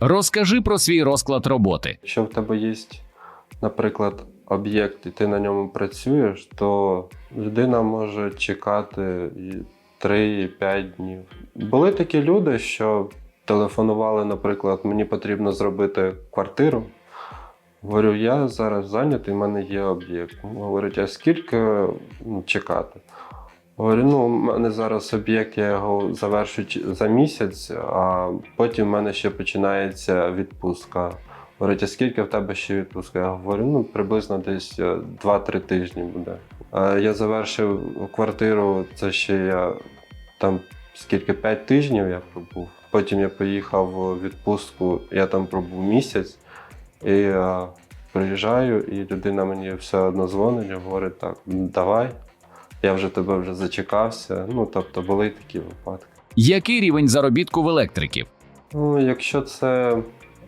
Розкажи про свій розклад роботи. Якщо в тебе є, наприклад, об'єкт, і ти на ньому працюєш, то людина може чекати 3-5 днів. Були такі люди, що телефонували, наприклад, мені потрібно зробити квартиру. Говорю, я зараз зайнятий, в мене є об'єкт. Говорять, а скільки чекати? Говорю, ну, у мене зараз об'єкт, я його завершу за місяць, а потім в мене ще починається відпустка. Говорить, а скільки в тебе ще відпустка? Я говорю, ну приблизно десь е, 2-3 тижні буде. Е, Я завершив квартиру, це ще я там скільки 5 тижнів я пробув. Потім я поїхав у відпустку, я там пробув місяць. І я приїжджаю, і людина мені все одно дзвонить і говорить: так, давай, я вже тебе вже зачекався. Ну, тобто були такі випадки. Який рівень заробітку в електриків? Ну, якщо це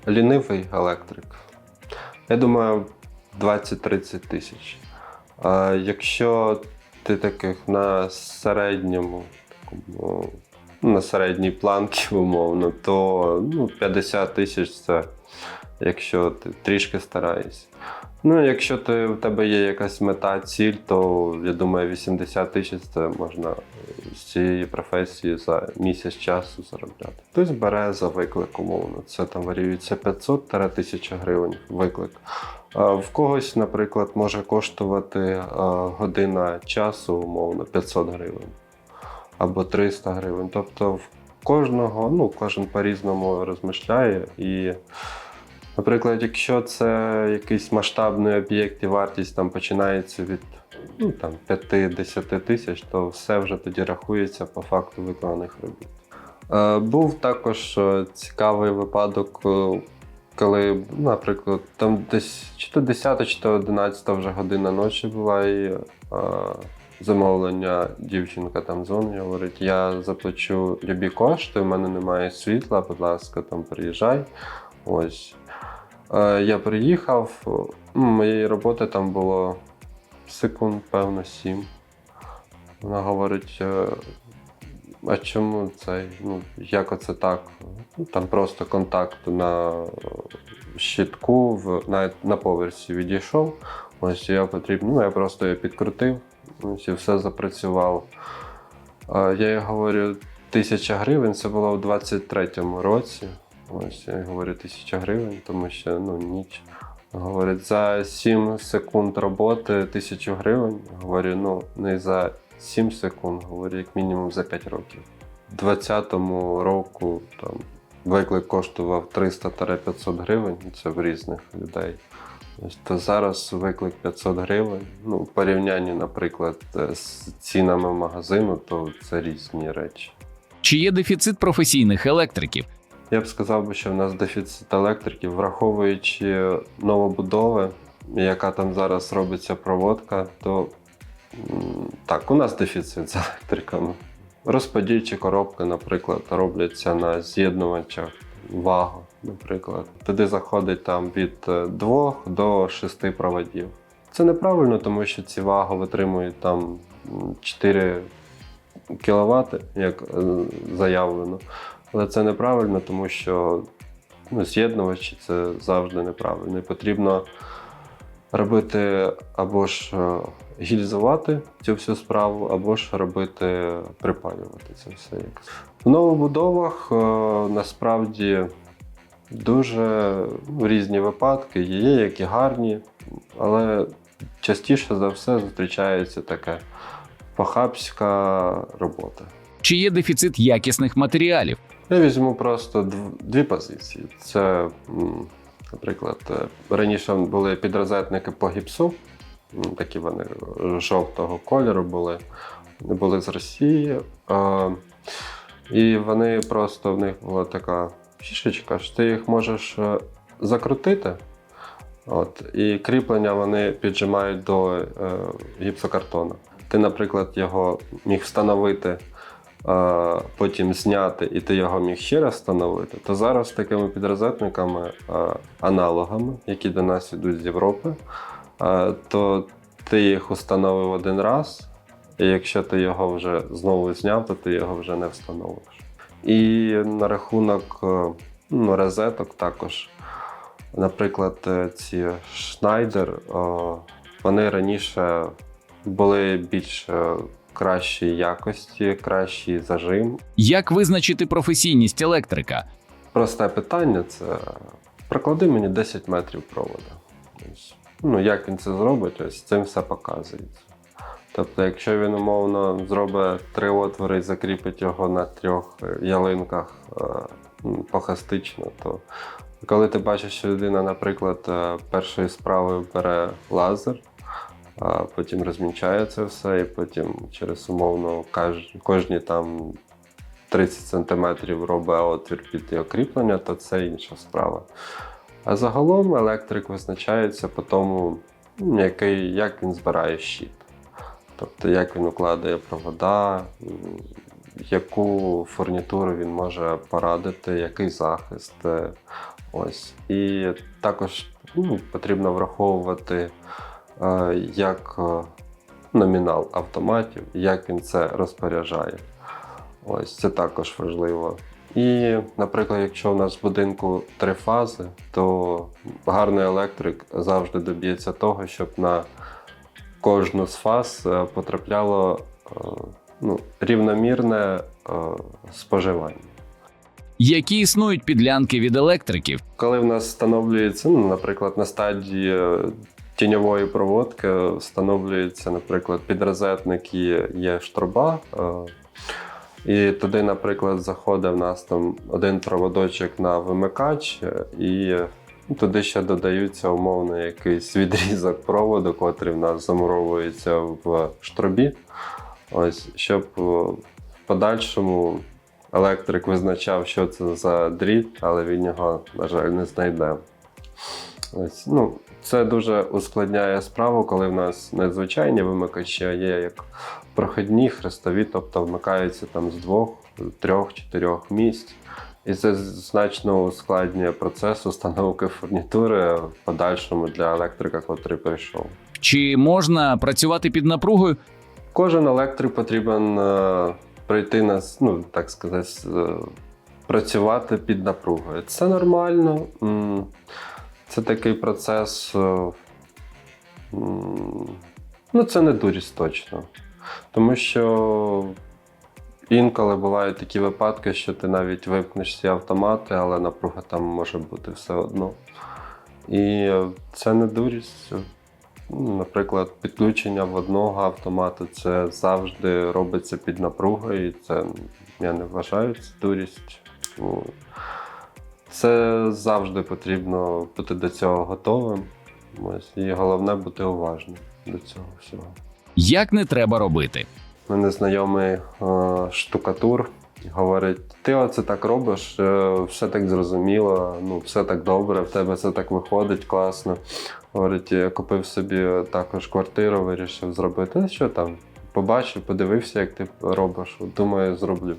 лінивий електрик, я думаю, 20-30 тисяч. А якщо ти таких на середньому, такому, ну, на середній планці, умовно, то ну, 50 тисяч це якщо ти трішки стараєшся. Ну, якщо ти, в тебе є якась мета, ціль, то я думаю, 80 тисяч це можна з цієї професії за місяць часу заробляти. Хтось бере за виклик, умовно. Це там варіюється 500-1000 гривень виклик. В когось, наприклад, може коштувати година часу, умовно, 500 гривень або 300 гривень. Тобто в кожного, ну, кожен по-різному розмишляє і. Наприклад, якщо це якийсь масштабний об'єкт і вартість там починається від ну, там, 5-10 тисяч, то все вже тоді рахується по факту виконаних робіт. Е, був також е, цікавий випадок, е, коли, наприклад, там десь чи то 10, чи то 11 вже година ночі була і замовлення дівчинка там дзвонить, говорить, я заплачу любі кошти, у мене немає світла, будь ласка, там приїжджай. Ось. Е, Я приїхав, моєї роботи там було секунд, певно, сім. Вона говорить, е, а чому цей, ну, як оце так? Там просто контакт на щитку, в, на, поверсі відійшов. Ось я потрібно, ну я просто її підкрутив, ось і все запрацювало. Е, Я їй говорю, тисяча гривень, це було в 23-му році. Ось я говорю тисяча гривень, тому що ну ніч. Говорить, за 7 секунд роботи тисячу гривень. Говорю, ну не за 7 секунд, говорю, як мінімум за 5 років. У 20-му року там виклик коштував 300-500 гривень, це в різних людей. То зараз виклик 500 гривень. Ну, в порівнянні, наприклад, з цінами магазину, то це різні речі. Чи є дефіцит професійних електриків? Я б сказав що в нас дефіцит електриків, враховуючи новобудови, яка там зараз робиться проводка, то так, у нас дефіцит з електриками. Розподільчі коробки, наприклад, робляться на з'єднувачах ваго, наприклад. Туди заходить там від 2 до 6 проводів. Це неправильно, тому що ці ваго витримують там 4 кВт, як е, заявлено. Але це неправильно, тому що ну, з'єднувачі це завжди неправильно. І потрібно робити або ж е, гільзувати цю всю справу, або ж робити припалювати це все. В новобудовах е, насправді дуже ну, різні випадки, є які гарні, але частіше за все зустрічається таке похабська робота. Чи є дефіцит якісних матеріалів? Я візьму просто дві позиції. Це, наприклад, е, раніше були підрозетники по гіпсу, такі вони е, жовтого кольору були. Вони були з Росії. І вони просто в них була така фішечка, що ти їх можеш е, закрутити. От, і кріплення вони піджимають до е, гіпсокартону. Ти, наприклад, його міг встановити потім зняти, і ти його міг ще раз встановити, то зараз такими підрозетниками, аналогами, які до нас йдуть з Європи, то ти їх установив один раз, і якщо ти його вже знову зняв, то ти його вже не встановиш. І на рахунок е, ну, розеток також. Наприклад, е, ці Schneider, о, вони раніше були більш е, кращої якості, кращий зажим. Як визначити професійність електрика? Просте питання це проклади мені 10 метрів проводу. Ну, як він це зробить, ось цим все показується. Тобто, якщо він умовно зробить три отвори і закріпить його на трьох е, ялинках е, похастично, то коли ти бачиш, що людина, наприклад, е, першою справою бере лазер, а потім розмінчає це все, і потім через умовно кожні там 30 см робить отвір під його кріплення, то це інша справа. А загалом електрик визначається по тому, який, як він збирає щит. Тобто, як він укладає провода, яку фурнітуру він може порадити, який захист. е, Ось. І також ну, потрібно враховувати, як е, номінал автоматів, як він це розпоряджає. Ось це також важливо. І, наприклад, якщо у нас в будинку три фази, то гарний електрик завжди доб'ється того, щоб на кожну з фаз е, потрапляло е, ну, рівномірне е, споживання. Які існують підлянки від електриків? Коли в нас встановлюється, ну, наприклад, на стадії е, тіньової проводки встановлюється, наприклад, підрозетник і є штроба. е, І туди, наприклад, заходить в нас там один проводочок на вимикач, е, і туди ще додаються умовно якийсь відрізок проводу, котрий в нас замуровується в штробі. Ось, щоб е, в подальшому електрик визначав, що це за дріт, але він його, на жаль, не знайде. Ось, ну, це дуже ускладняє справу, коли в нас не звичайні вимикачі, а є як проходні, хрестові, тобто вмикаються там з двох, трьох, чотирьох місць. І це значно ускладнює процес установки фурнітури в подальшому для електрика, котрий прийшов. Чи можна працювати під напругою? Кожен електрик потрібен е, прийти на ну, так сказати, е, працювати під напругою. Це нормально. м, Це такий процес. е, Ну, це не дурість точно. Тому що інколи бувають такі випадки, що ти навіть вимкнеш всі автомати, але напруга там може бути все одно. І це не дурість. Наприклад, підключення в одного автомату це завжди робиться під напругою, і це я не вважаю це дурість. Це завжди потрібно бути до цього готовим. Ось, і головне бути уважним до цього всього. Як не треба робити? Мене знайомий е, штукатур говорить: ти оце так робиш, е, все так зрозуміло, ну все так добре, в тебе все так виходить класно. Говорить, я купив собі також квартиру, вирішив зробити. Що там? Побачив, подивився, як ти робиш. Думаю, зроблю.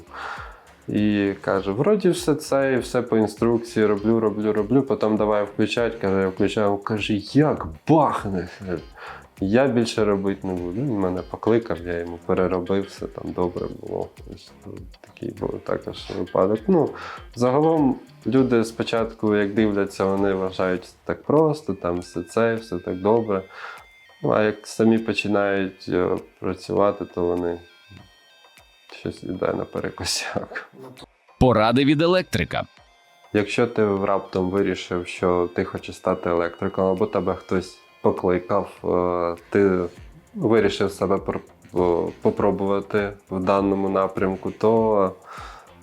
І каже: вроді все це, і все по інструкції роблю, роблю, роблю. Потім давай включать. Каже, я включаю, каже, як бахне. Я більше робити не буду. Він мене покликав, я йому переробив, все там добре було. Такий був також випадок. Ну, загалом люди спочатку, як дивляться, вони вважають так просто, там все це, все так добре. А як самі починають е, працювати, то вони щось йде наперекосяк. Поради від електрика. Якщо ти раптом вирішив, що ти хочеш стати електриком, або тебе хтось покликав, е, ти вирішив себе пр- попробувати в даному напрямку, то,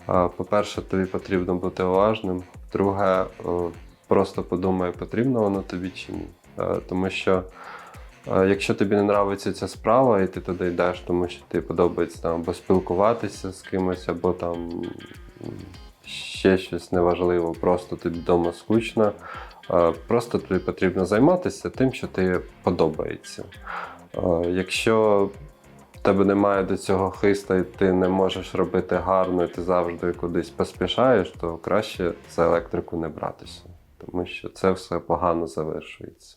е, по-перше, тобі потрібно бути уважним. Друге, просто подумай, потрібно воно тобі чи ні. Е, Тому що якщо тобі не подобається ця справа, і ти туди йдеш, тому що тобі подобається там або спілкуватися з кимось, або там ще щось неважливо, просто тобі вдома скучно. Просто тобі потрібно займатися тим, що тобі подобається. Якщо в тебе немає до цього хиста, і ти не можеш робити гарно, і ти завжди кудись поспішаєш, то краще за електрику не братися, тому що це все погано завершується.